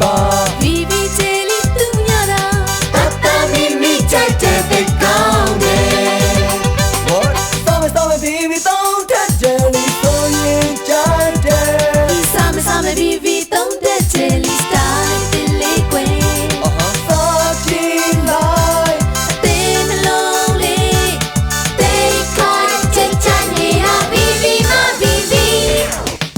ပါဘီဘီဂျေလီသူညတာတတမီမီကြိုက်တဲ့ဘက်ကောင်းတယ် What? Stop it, stop it, baby, don't touch jelly, don't you judge it. ဒီဆာမဆာမဘီဘီသုံးတဲ့ဂျေလီစတိုင်တင်လေးကွယ် Uh-huh. Fucking lie. အသေးနှလုံးလေးတေးခိုင်းချက်ချနေတာဘီဘီမဘီဘီ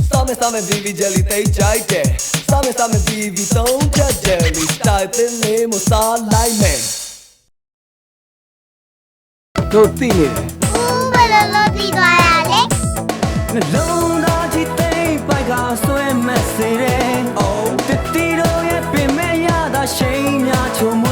Stop it, stop it, baby, jelly, သိကြိုက်တယ် စားမယ်စားမယ် VV သုံးချက် jelly style သင်းလေးမစားလိုက်မယ်တို့သိနေတယ်ဦးဘယ်လိုလုပ်ပြီးသွားရလဲနှလုံးသားကြီးသိမ့်ပိုက်ကဆွဲမစေတဲ့ Oh တတိတော်ရဲ့ပင်မဲ့ရတာရှိန်များချုံမွေး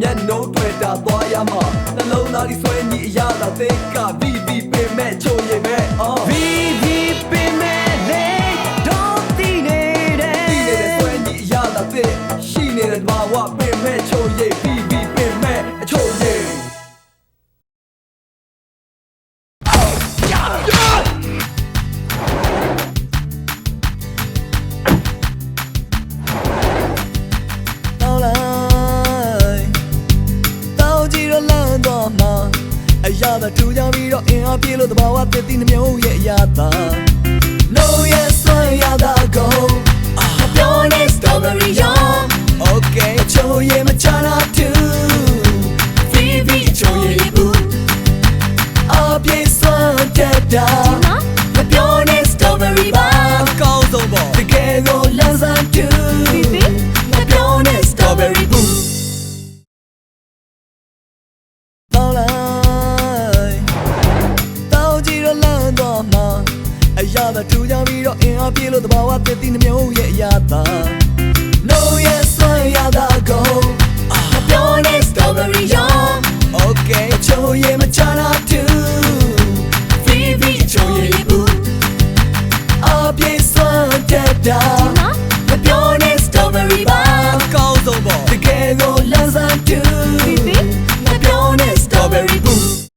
မျက်နှုံးတွေ့တာသွားရမှာနှလုံးသားဒီဆွဲညီအရသာသိက VV ပင်မဲ့ချိုရင်မဲ့ Oh VV ပင်မဲ့လေတော့တည်နေတယ်ဒီနေတဲ့ဆွဲညီအရသာသိရှိနေတဲ့ဘာဝပင်မဲ့ချိုရင် ပြီးတော့အင်အားပြေလို့တဘာဝတည်တည်နှမျိုးရဲ့အရာသာ No yes ဆွမ်းရတာကိုအပြောနေ strawberry young Okay ချိုးရဲ့မချနာတူ VV ချိုးရဲ့ဘူးအပြေဆွမ်းတက်တာ အရာသာထူကြပြီးတော့အင်အားပြေလို့တဘာဝတည်တည်နှမျိုးရဲ့အရာသာ No yes ဆွမ်းရတာကိုအပြောနေ strawberry young Okay ချိုးရဲ့မချနာတူ VV ချိုးရဲ့ဘူးအပြေစွမ်းတက်တာမပြောနေ strawberry ပါအကောင်းဆုံးပေါ့တကယ်ကိုလမ်းစားတူ VV မပြောနဲ့ strawberry boo